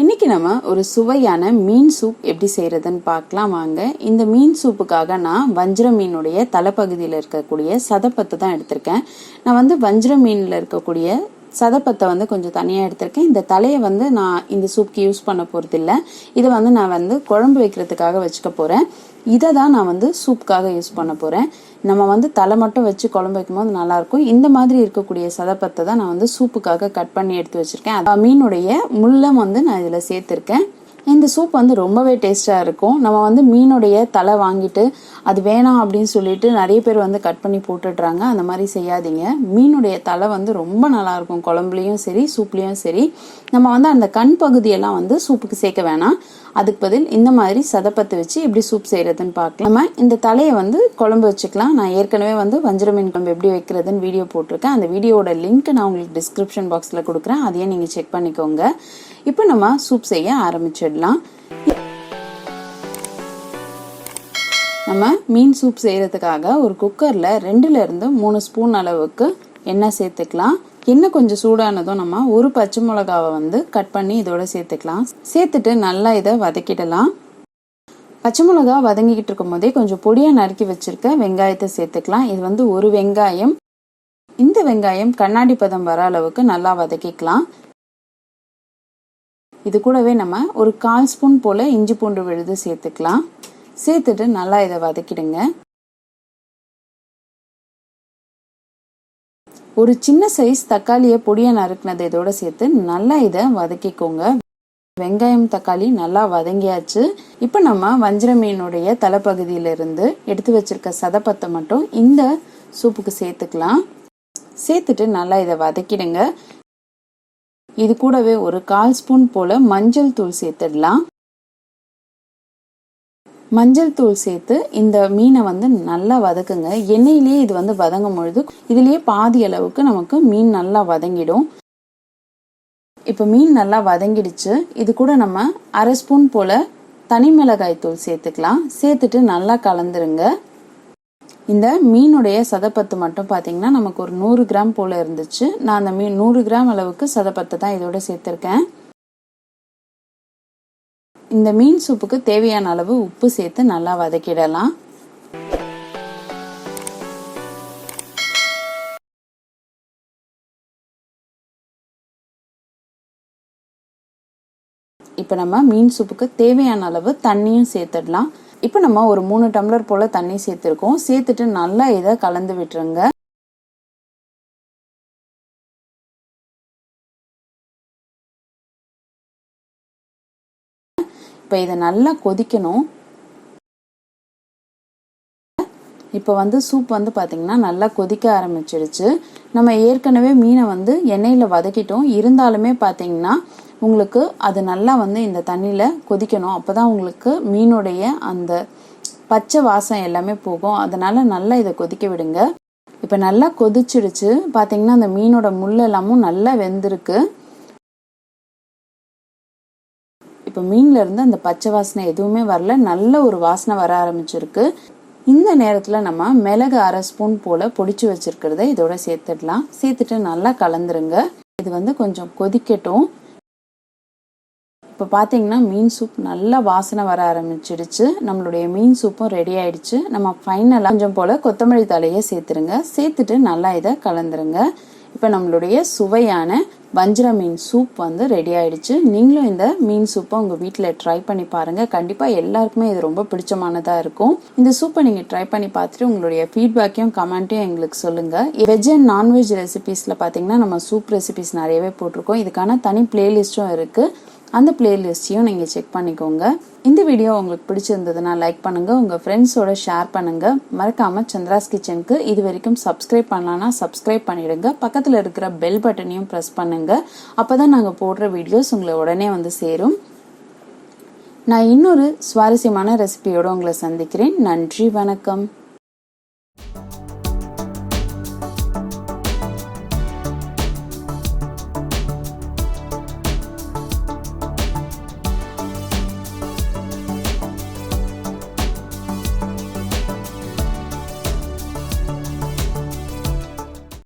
இன்னைக்கு நம்ம ஒரு சுவையான மீன் சூப் எப்படி செய்யறதுன்னு பார்க்கலாம் வாங்க. இந்த மீன் சூப்புக்காக நான் வஞ்சிர மீனுடைய தலைப்பகுதியில் இருக்கக்கூடிய சதப்பத்தை தான் எடுத்திருக்கேன். நான் வந்து வஞ்சிர மீனில் இருக்கக்கூடிய சதப்பத்தை வந்து கொஞ்சம் தனியாக எடுத்திருக்கேன். இந்த தலையை வந்து நான் இந்த சூப்க்கு யூஸ் பண்ண போகிறது இல்லை இதை வந்து நான் வந்து குழம்பு வைக்கிறதுக்காக வச்சுக்க போகிறேன் இதை தான் நான் வந்து சூப்புக்காக யூஸ் பண்ண போகிறேன் நம்ம வந்து தலை மட்டும் வச்சு குழம்பு வைக்கும்போது நல்லாயிருக்கும். இந்த மாதிரி இருக்கக்கூடிய சதப்பத்தை தான் நான் வந்து சூப்புக்காக கட் பண்ணி எடுத்து வச்சுருக்கேன். மீனுடைய முள்ளம் வந்து நான் இதில் சேர்த்துருக்கேன். இந்த சூப் வந்து ரொம்பவே டேஸ்டாக இருக்கும். நம்ம வந்து மீனுடைய தலை வாங்கிட்டு அது வேணாம் அப்படின்னு சொல்லிட்டு நிறைய பேர் வந்து கட் பண்ணி போட்டுடுறாங்க. அந்த மாதிரி செய்யாதீங்க. மீனுடைய தலை வந்து ரொம்ப நல்லாயிருக்கும் குழம்புலையும் சரி சூப்லேயும் சரி. நம்ம வந்து அந்த கண் பகுதியெல்லாம் வந்து சூப்புக்கு சேர்க்க வேணாம். அதுக்கு பதில் இந்த மாதிரி சதப்பத்து வச்சு எப்படி சூப் செய்யறதுன்னு பார்க்கலாம். நம்ம இந்த தலையை வந்து குழம்பு வச்சுக்கலாம். நான் ஏற்கனவே வந்து வஞ்சிர மீன் குழம்பு எப்படி வைக்கிறதுன்னு வீடியோ போட்டிருக்கேன். அந்த வீடியோட லிங்க் நான் உங்களுக்கு டிஸ்கிரிப்ஷன் பாக்ஸில் கொடுக்குறேன். அதையே நீங்கள் செக் பண்ணிக்கோங்க. இப்போ நம்ம சூப் செய்ய ஆரம்பிச்சிடலாம். நம்ம மீன் சூப் செய்கிறதுக்காக ஒரு குக்கரில் ரெண்டுலேருந்து மூணு ஸ்பூன் அளவுக்கு எண்ணெய் சேர்த்துக்கலாம். எண்ணெய் கொஞ்சம் சூடானதும் நம்ம ஒரு பச்சை மிளகாவை வந்து கட் பண்ணி இதோட சேர்த்துக்கலாம். சேர்த்துட்டு நல்லா இதை வதக்கிடலாம். பச்சை மிளகா வதங்கிக்கிட்டு இருக்கும் போதே கொஞ்சம் பொடியாக நறுக்கி வச்சிருக்க வெங்காயத்தை சேர்த்துக்கலாம். இது வந்து ஒரு வெங்காயம். இந்த வெங்காயம் கண்ணாடி பதம் வர அளவுக்கு நல்லா வதக்கிக்கலாம். இது கூடவே நம்ம ஒரு கால் ஸ்பூன் போல இஞ்சி பூண்டு விழுது சேர்த்துக்கலாம். சேர்த்துட்டு நல்லா இதை வதக்கிடுங்க. ஒரு சின்ன சைஸ் தக்காளியை பொடியை நறுக்கினது இதோட சேர்த்து நல்லா இதை வதக்கிக்கோங்க. வெங்காயம் தக்காளி நல்லா வதங்கியாச்சு. இப்போ நம்ம வஞ்சிர மீனுடைய தலைப்பகுதியிலிருந்து எடுத்து வச்சிருக்க சதப்பத்தை மட்டும் இந்த சூப்புக்கு சேர்த்துக்கலாம். சேர்த்துட்டு நல்லா இதை வதக்கிடுங்க. இது கூடவே ஒரு கால் ஸ்பூன் போல மஞ்சள் தூள் சேர்த்துடலாம். மஞ்சள் தூள் சேர்த்து இந்த மீனை வந்து நல்லா வதக்குங்க. எண்ணெயிலேயே இது வந்து வதங்கும் பொழுது இதுலேயே பாதி அளவுக்கு நமக்கு மீன் நல்லா வதங்கிடும். இப்போ மீன் நல்லா வதங்கிடுச்சு. இது கூட நம்ம அரை ஸ்பூன் போல தனி மிளகாய் தூள் சேர்த்துக்கலாம். சேர்த்துட்டு நல்லா கலந்துருங்க. இந்த மீனுடைய சதப்பத்து மட்டும் பார்த்தீங்கன்னா நமக்கு ஒரு நூறு கிராம் போல இருந்துச்சு. நான் அந்த மீன் நூறு கிராம் அளவுக்கு சதப்பத்தை தான் இதோட சேர்த்துருக்கேன். இந்த மீன் சூப்புக்கு தேவையான அளவு உப்பு சேர்த்து நல்லா வதக்கிடலாம். இப்போ நம்ம மீன் சூப்புக்கு தேவையான அளவு தண்ணியும் சேர்த்துடலாம். இப்போ நம்ம ஒரு மூணு டம்ளர் போல தண்ணி சேர்த்துருக்கோம். சேர்த்துட்டு நல்லா இதை கலந்து விட்டுருங்க. இப்போ இதை நல்லா கொதிக்கணும். இப்போ வந்து சூப் வந்து பார்த்திங்கன்னா நல்லா கொதிக்க ஆரம்பிச்சிடுச்சு நம்ம ஏற்கனவே மீனை வந்து எண்ணெயில் வதக்கிட்டோம். இருந்தாலுமே பார்த்தீங்கன்னா உங்களுக்கு அது நல்லா வந்து இந்த தண்ணியில் கொதிக்கணும். அப்போ தான் உங்களுக்கு மீனுடைய அந்த பச்சை வாசம் எல்லாமே போகும். அதனால் நல்லா இதை கொதிக்க விடுங்க. இப்போ நல்லா கொதிச்சிடுச்சு பார்த்தீங்கன்னா அந்த மீனோட முள் எல்லாமும் நல்லா வெந்திருக்கு. இப்போ மீன்லேருந்து அந்த பச்சை வாசனை எதுவுமே வரல. நல்ல ஒரு வாசனை வர ஆரம்பிச்சிருக்கு. இந்த நேரத்தில் நம்ம மிளகு அரை ஸ்பூன் போல் பொடிச்சு வச்சுருக்கிறத இதோட சேர்த்துடலாம். சேர்த்துட்டு நல்லா கலந்துருங்க. இது வந்து கொஞ்சம் கொதிக்கட்டும். இப்போ பார்த்தீங்கன்னா மீன் சூப் நல்லா வாசனை வர ஆரம்பிச்சிடுச்சு. நம்மளுடைய மீன் சூப்பும் ரெடி ஆயிடுச்சு. நம்ம ஃபைனலாக கொஞ்சம் போல் கொத்தமல்லி தலையை சேர்த்துருங்க. சேர்த்துட்டு நல்லா இதை கலந்துருங்க. இப்போ நம்மளுடைய சுவையான வஞ்சிர மீன் சூப் வந்து ரெடி ஆயிடுச்சு. நீங்களும் இந்த மீன் சூப்பை உங்கள் வீட்டில் ட்ரை பண்ணி பாருங்கள் கண்டிப்பாக எல்லாருக்குமே இது ரொம்ப பிடிச்சமானதாக இருக்கும். இந்த சூப்பை நீங்கள் ட்ரை பண்ணி பார்த்துட்டு உங்களுடைய ஃபீட்பேக்கையும் கமெண்ட்டையும் எங்களுக்கு சொல்லுங்கள் வெஜ் அண்ட் நான்வெஜ் ரெசிபீஸில் பார்த்தீங்கன்னா நம்ம சூப் ரெசிபீஸ் நிறையவே போட்டிருக்கோம். இதுக்கான தனி பிளேலிஸ்ட்டும் இருக்குது அந்த பிளேலிஸ்ட்டையும் நீங்கள் செக் பண்ணிக்கோங்க. இந்த வீடியோ உங்களுக்கு பிடிச்சிருந்ததுன்னா லைக் பண்ணுங்கள் உங்கள் ஃப்ரெண்ட்ஸோட ஷேர் பண்ணுங்கள் மறக்காமல் சந்திராஸ் கிச்சனுக்கு இது வரைக்கும் சப்ஸ்கிரைப் பண்ணலான்னா சப்ஸ்கிரைப் பண்ணிடுங்க. பக்கத்தில் இருக்கிற பெல் பட்டனையும் ப்ரெஸ் பண்ணுங்கள் அப்போ தான் நாங்கள் போடுற வீடியோஸ் உங்களை உடனே வந்து சேரும். நான் இன்னொரு சுவாரஸ்யமான ரெசிபியோடு உங்களை சந்திக்கிறேன். நன்றி வணக்கம்.